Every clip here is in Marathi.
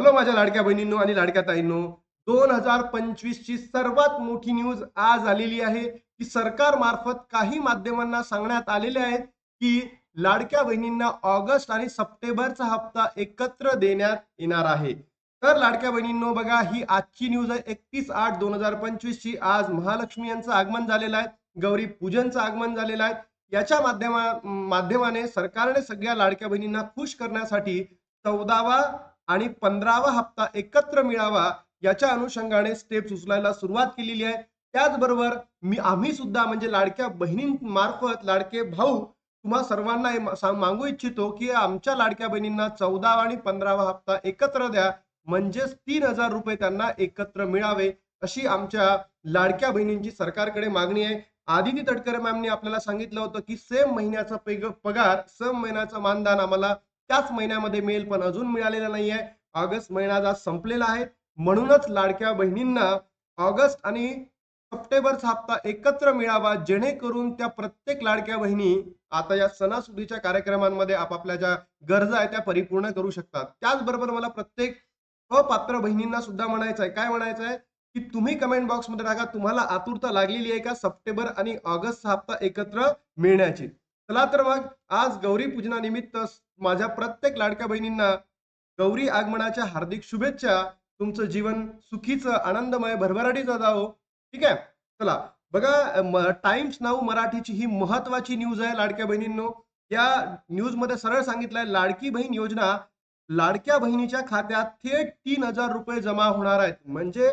हॅलो माझ्या लाडक्या बहिणींनो आणि लाडक्या ताईंनो दोन हजार पंचवीस ची सर्वात मोठी न्यूज आज आलेली आहे. की सरकार मार्फत काही माध्यमांना सांगण्यात आलेले आहेत की लाडक्या बहिणींना ऑगस्ट आणि सप्टेंबरचा हप्ता एकत्र देण्यात येणार आहे. तर लाडक्या बहिणींनो बघा ही आजची न्यूज आहे. एकतीस आठ दोन हजार पंचवीस ची आज महालक्ष्मी यांचं आगमन झालेलं आहे. गौरी पूजनचं आगमन झालेलं आहे. याच्या माध्यमा माध्यमाने सरकारने सगळ्या लाडक्या बहिणींना खुश करण्यासाठी चौदावा आणि पंधरावा हप्ता एकत्र मिळावा याच्या अनुषंगाने स्टेप्स उचलायला सुरुवात केलेली आहे. त्याचबरोबर मी आम्ही सुद्धा म्हणजे लाडक्या बहिणींमार्फत लाडके भाऊ तुम्हा सर्वांना मागू इच्छितो की आमच्या लाडक्या बहिणींना चौदावा आणि पंधरावा हप्ता एकत्र द्या. म्हणजेच तीन हजार रुपये त्यांना एकत्र मिळावे अशी आमच्या लाडक्या बहिणींची सरकारकडे मागणी आहे. आदिती तटकरे मॅमनी आपल्याला सांगितलं होतं की सेम महिन्याचा पगार सेम महिन्याचं मानधन आम्हाला त्याच महिन्यामध्ये मिळेल पण अजून मिळालेला नाहीये. ऑगस्ट महिना आज संपलेला आहे. म्हणूनच लाडक्या बहिणींना ऑगस्ट आणि सप्टेंबरचा हप्ता एकत्र मिळावा जेणेकरून त्या प्रत्येक लाडक्या बहिणी आता या सणासुदीच्या कार्यक्रमांमध्ये आपापल्या ज्या गरजा आहेत त्या परिपूर्ण करू शकतात. त्याचबरोबर मला प्रत्येक अपात्र बहिणींना सुद्धा म्हणायचं आहे काय म्हणायचं आहे की तुम्ही कमेंट बॉक्समध्ये टाका तुम्हाला आतुरता लागलेली आहे का सप्टेंबर आणि ऑगस्टचा हप्ता एकत्र मिळण्याची? चला तर मग आज गौरी पूजनानिमित्त माझ्या प्रत्येक लाडक्या बहिणींना गौरी आगमनाच्या हार्दिक शुभेच्छा. तुमचं जीवन सुखीचं आनंदमय भरभराटीचं जाओ ठीक आहे? चला बघा टाइम्स नाऊ मराठीची ही महत्वाची न्यूज आहे लाडक्या बहिणींनो. या न्यूजमध्ये सरळ सांगितलंय लाडकी बहीण योजना लाडक्या बहिणीच्या खात्यात थेट तीन हजार रुपये जमा होणार आहेत. म्हणजे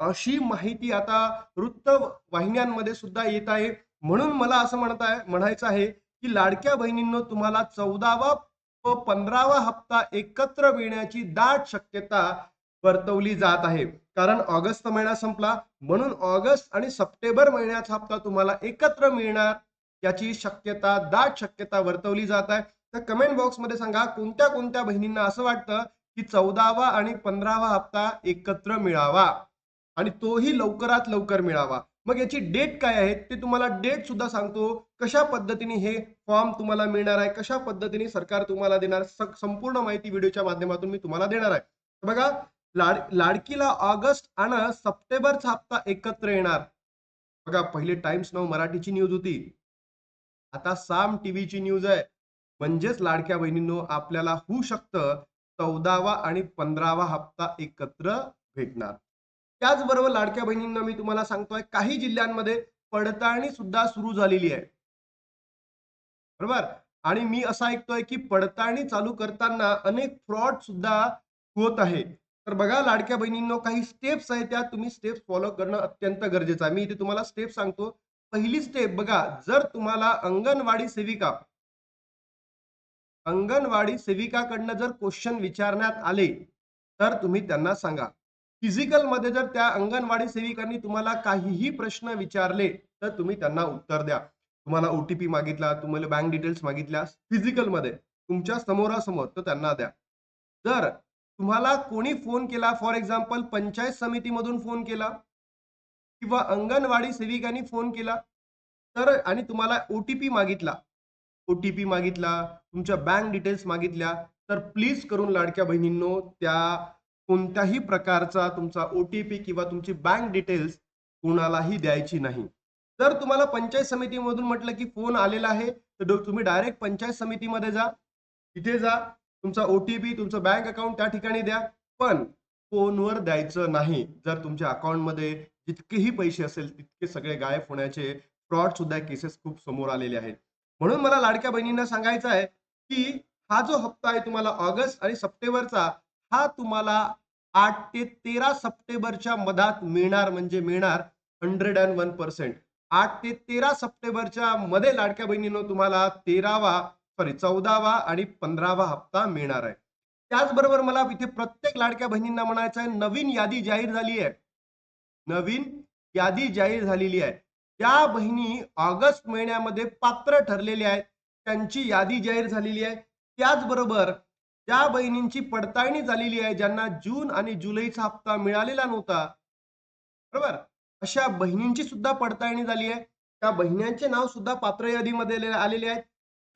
अशी माहिती आता वृत्त वाहिन्यांमध्ये सुद्धा येत आहे. म्हणून मला असं म्हणत आहे म्हणायचं आहे की लाडक्या बहिणींनो तुम्हाला चौदावा व पंधरावा हप्ता एकत्र मिळण्याची दाट शक्यता वर्तवली जात आहे. कारण ऑगस्ट महिना संपला. म्हणून ऑगस्ट आणि सप्टेंबर महिन्याचा हप्ता तुम्हाला एकत्र मिळणार याची शक्यता दाट शक्यता वर्तवली जात आहे. तर कमेंट बॉक्समध्ये सांगा कोणत्या कोणत्या बहिणींना असं वाटतं की चौदावा आणि पंधरावा हप्ता एकत्र मिळावा? आणि तोही लवकरात लवकर मिळावा. मग याची डेट काय आहे? ते तुम्हाला डेट सुद्धा सांगतो कशा पद्धतीने हे फॉर्म तुम्हाला मिळणार आहे कशा पद्धतीने सरकार तुम्हाला देणार संपूर्ण माहिती व्हिडिओच्या माध्यमातून मी तुम्हाला देणार आहे. बघा लाड लाडकीला ऑगस्ट आणि सप्टेंबरचा हप्ता एकत्र येणार. बघा पहिले टाइम्स नाव मराठीची न्यूज होती. आता साम टीव्हीची न्यूज आहे. म्हणजेच लाडक्या बहिणींनो आपल्याला होऊ शकतं चौदावा आणि पंधरावा हप्ता एकत्र भेटणार. त्याचबरोबर लाडक्या बहिणींना मी तुम्हाला सांगतोय काही जिल्ह्यांमध्ये पडताळणी सुद्धा सुरू झालेली आहे. बरोबर? आणि मी असं ऐकतोय की पडताळणी चालू करताना अनेक फ्रॉड सुद्धा होत आहे. तर बघा लाडक्या बहिणींनो काही स्टेप्स आहेत त्या तुम्ही स्टेप्स फॉलो करणं अत्यंत गरजेचं आहे. मी इथे तुम्हाला स्टेप सांगतो. पहिली स्टेप बघा जर तुम्हाला अंगणवाडी सेविका अंगणवाडी सेविकाकडनं जर क्वेश्चन विचारण्यात आले तर तुम्ही त्यांना सांगा. फिजिकलमध्ये जर त्या अंगणवाडी सेविकांनी तुम्हाला काहीही प्रश्न विचारले तर तुम्ही त्यांना उत्तर द्या. तुम्हाला ओटीपी मागितला तुम्हाला बँक डिटेल्स मागितल्या फिजिकलमध्ये. तुमच्या समोरासमोर तर त्यांना द्या. जर तुम्हाला कोणी फोन केला फॉर एक्झाम्पल पंचायत समितीमधून फोन केला किंवा अंगणवाडी सेविकांनी फोन केला तर आणि तुम्हाला ओटीपी मागितला ओटीपी मागितला तुमच्या बँक डिटेल्स मागितल्या तर प्लीज करून लाडक्या बहिणींनो त्या कोणत्याही प्रकारचा तुमचा ओटीपी किंवा तुमची बँक डिटेल्स कोणालाही द्यायची नाही. जर तुम्हाला पंचायत समितीमधून म्हटलं की फोन आलेला आहे तर तुम्ही डायरेक्ट पंचायत समितीमध्ये जा. तिथे जा. तुमचा ओटीपी तुमचं बँक अकाउंट त्या ठिकाणी द्या. पण फोनवर द्यायचं नाही. जर तुमच्या अकाउंटमध्ये जितकेही पैसे असेल तितके सगळे गायब होण्याचे फ्रॉड सुद्धा केसेस खूप समोर आलेले आहेत. म्हणून मला लाडक्या बहिणींना सांगायचं आहे की हा जो हप्ता आहे तुम्हाला ऑगस्ट आणि सप्टेंबरचा हा तुम्हाला आठ ते तेरा सप्टेंबरच्या मधात मिळणार म्हणजे मिळणार हंड्रेड अँड वन पर्सेंट आठ ते तेरा सप्टेंबरच्या मध्ये लाडक्या बहिणींनो तुम्हाला तेरावा सॉरी चौदावा आणि पंधरावा हप्ता मिळणार आहे. त्याचबरोबर मला इथे प्रत्येक लाडक्या बहिणींना म्हणायचं आहे नवीन यादी जाहीर झाली आहे. नवीन यादी जाहीर झालेली आहे. त्या बहिणी ऑगस्ट महिन्यामध्ये पात्र ठरलेल्या आहेत. त्यांची यादी जाहीर झालेली आहे. त्याचबरोबर ज्या बहिणींची पडताळणी झालेली आहे ज्यांना जून आणि जुलैचा हप्ता मिळालेला नव्हता. बरोबर? अशा बहिणींची सुद्धा पडताळणी झाली आहे. त्या बहिण्यांचे नाव सुद्धा पात्र यादीमध्ये आलेले आहेत.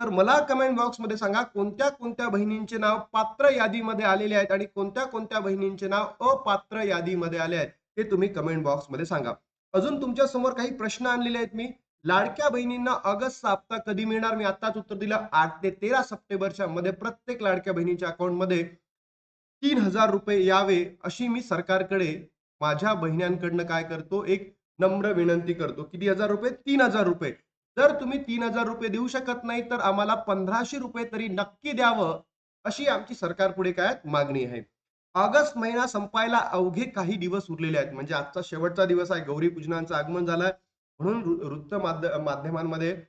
तर मला कमेंट बॉक्समध्ये सांगा कोणत्या कोणत्या बहिणींचे नाव पात्र यादीमध्ये आलेले आहेत आणि कोणत्या कोणत्या बहिणींचे नाव अपात्र यादीमध्ये आले आहेत हे तुम्ही कमेंट बॉक्समध्ये सांगा. अजून तुमच्यासमोर काही प्रश्न आणलेले आहेत मी. लाडक्या बहिणींना ऑगस्टचा हप्ता कधी मिळणार? मी आताच उत्तर दिलं आठ ते तेरा सप्टेंबरच्या मध्ये प्रत्येक लाडक्या बहिणीच्या अकाउंटमध्ये तीन हजार रुपये यावे अशी मी सरकारकडे माझ्या बहिण्यांकडनं काय करतो? एक नम्र विनंती करतो किती हजार रुपये तीन हजार रुपये. जर तुम्ही तीन हजार रुपये देऊ शकत नाही तर आम्हाला पंधराशे रुपये तरी नक्की द्यावं अशी आमची सरकार पुढे काय मागणी आहे. ऑगस्ट महिना संपायला अवघे काही दिवस उरलेले आहेत. म्हणजे आजचा शेवटचा दिवस आहे. गौरी पूजनाचं आगमन झालंय. म्हणून वृत्त माध्य- माध्यमांमध्ये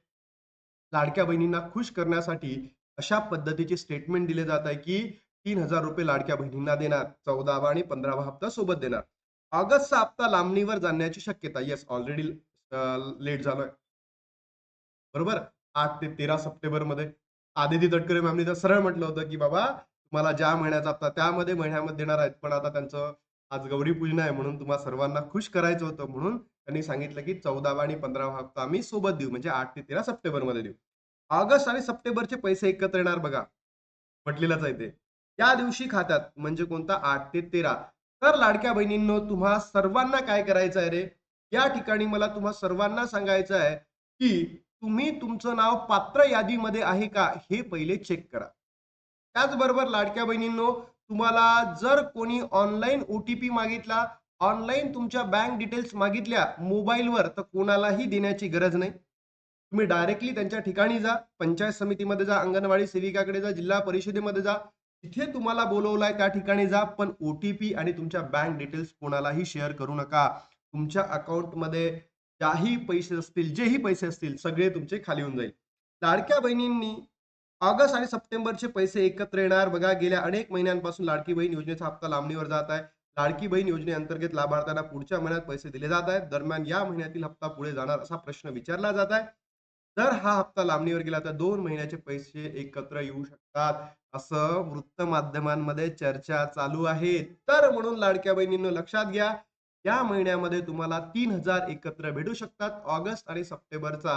लाडक्या बहिणींना खुश करण्यासाठी अशा पद्धतीचे स्टेटमेंट दिले जात आहे की तीन हजार रुपये लाडक्या बहिणींना देणार चौदावा आणि पंधरावा हप्ता सोबत देणार. ऑगस्टचा हप्ता लांबणीवर जाण्याची शक्यता येस ऑलरेडी लेट झालोय. बरोबर? आठ ते तेरा सप्टेंबरमध्ये आदिती तटकरे मॅमनी तर सरळ म्हटलं होतं की बाबा तुम्हाला ज्या महिन्याचा हप्ता त्यामध्ये महिन्यामध्ये देणार आहेत पण आता त्यांचं आज गौरी पूजन आहे म्हणून तुम्हाला सर्वांना खुश करायचं होतं म्हणून त्यांनी सांगितलं की चौदावा आणि पंधरावा हप्ता आम्ही सोबत देऊ म्हणजे आठ ते तेरा सप्टेंबरमध्ये देऊ. ऑगस्ट आणि सप्टेंबरचे पैसे एकत्र येणार बघा. म्हटलेलंच आहे ते. त्या दिवशी खात्यात म्हणजे कोणता? आठ ते तेरा. तर लाडक्या बहिणींनो तुम्हा सर्वांना काय करायचं आहे रे? या ठिकाणी मला तुम्हा सर्वांना सांगायचं आहे की तुम्ही तुमचं नाव पात्र यादीमध्ये आहे का हे पहिले चेक करा. त्याचबरोबर लाडक्या बहिणींनो तुम्हाला जर कोणी ऑनलाईन ओटीपी मागितला ऑनलाईन तुमच्या बँक डिटेल्स मागितल्या मोबाईलवर तर कोणालाही देण्याची गरज नाही. तुम्ही डायरेक्टली त्यांच्या ठिकाणी जा पंचायत समितीमध्ये जा अंगणवाडी सेविकाकडे जा जिल्हा परिषदेमध्ये जा तिथे तुम्हाला बोलवलाय त्या ठिकाणी जा पण ओटीपी आणि तुमच्या बँक डिटेल्स कोणालाही शेअर करू नका. तुमच्या अकाउंटमध्ये ज्याही पैसे असतील जेही पैसे असतील सगळे तुमचे खाली होऊन जाईल. लाडक्या बहिणींनी ऑगस्ट आणि सप्टेंबरचे पैसे एकत्र येणार. बघा गेल्या अनेक महिन्यांपासून लाडकी बहीण योजनेचा हप्ता लांबणीवर जात आहे. लाडकी बहीण योजनेअंतर्गत लाभार्थ्यांना पुढच्या महिन्यात पैसे दिले जात आहेत. दरम्यान या महिन्यातील हप्ता पुढे जाणार असा प्रश्न विचारला जात आहे. जर हा हप्ता लांबणीवर गेला तर दोन महिन्याचे पैसे एकत्र येऊ शकतात. असं वृत्त माध्यमांमध्ये चर्चा चालू आहे. तर म्हणून लाडक्या बहिणींनो लक्षात घ्या या महिन्यामध्ये तुम्हाला तीन हजार एकत्र भेटू शकतात. ऑगस्ट आणि सप्टेंबरचा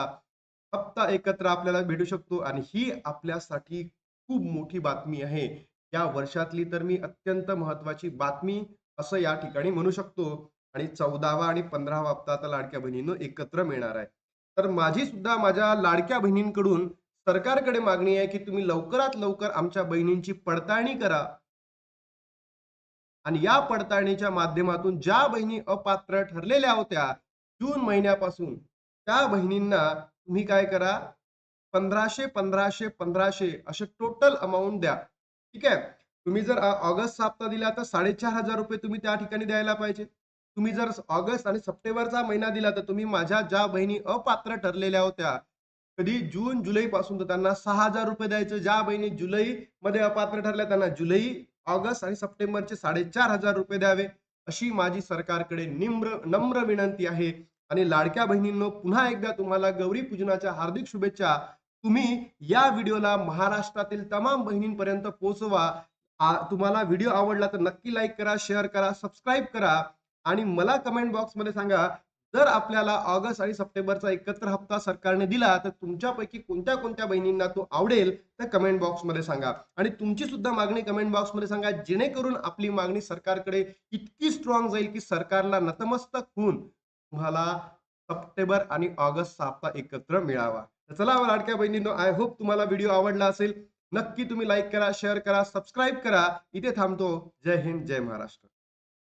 हप्ता एकत्र आपल्याला भेटू शकतो आणि ही आपल्यासाठी खूप मोठी बातमी आहे. या वर्षातली तर मी अत्यंत महत्वाची बातमी असं या ठिकाणी म्हणू शकतो. आणि चौदावा आणि पंधरावा हप्ता आता लाडक्या बहिणींनो एकत्र मिळणार आहे. तर माझी सुद्धा माझ्या लाडक्या बहिणींकडून सरकारकडे मागणी आहे की तुम्ही लवकरात लवकर आमच्या बहिणींची पडताळणी करा. आणि या पडताळणीच्या माध्यमातून ज्या बहिणी अपात्र ठरलेल्या होत्या जून महिन्यापासून त्या बहिणींना तुम्ही काय करा? पंधराशे पंधराशे पंधराशे असे टोटल अमाऊंट द्या. ठीक आहे? तुम्ही जर ऑगस्ट सप्ताह हप्ता दिला तर साडेचार हजार रुपये तुम्ही त्या ठिकाणी द्यायला पाहिजे. तुम्ही जर ऑगस्ट आणि सप्टेंबरचा महिना दिला तर तुम्ही माझ्या ज्या बहिणी अपात्र ठरलेल्या होत्या कधी जून जुलै पासून तर त्यांना सहा हजार रुपये द्यायचे. ज्या बहिणी जुलै मध्ये अपात्र ठरल्या त्यांना जुलै ऑगस्ट आणि सप्टेंबरचे साडेचार हजार रुपये द्यावे. अशी माझी सरकारकडे निम्र नम्र विनंती आहे. आणि लाडक्या बहिणींनो पुन्हा एकदा तुम्हाला गौरी पूजनाच्या हार्दिक शुभेच्छा. तुम्ही या व्हिडिओला महाराष्ट्रातील तमाम बहिणींपर्यंत पोहोचवा. तुम्हाला व्हिडिओ आवडला तर नक्की लाईक करा शेअर करा सबस्क्राईब करा. आणि मला कमेंट बॉक्समध्ये सांगा जर आपल्याला ऑगस्ट आणि सप्टेंबरचा एकत्र हप्ता सरकारने दिला तर तुमच्यापैकी कोणत्या कोणत्या बहिणींना तो आवडेल? तर कमेंट बॉक्समध्ये सांगा. आणि तुमची सुद्धा मागणी कमेंट बॉक्समध्ये सांगा जेणेकरून आपली मागणी सरकारकडे इतकी स्ट्रॉंग जाईल की सरकारला नतमस्तक होऊन तुम्हाला सप्टेंबर आणि ऑगस्टचा हप्ता एकत्र मिळावा. तर चला हो लाडक्या बहिणींनो आय होप तुम्हाला व्हिडिओ आवडला असेल. नक्की तुम्ही लाईक करा शेअर करा सबस्क्राईब करा. इथे थांबतो. जय हिंद जय महाराष्ट्र.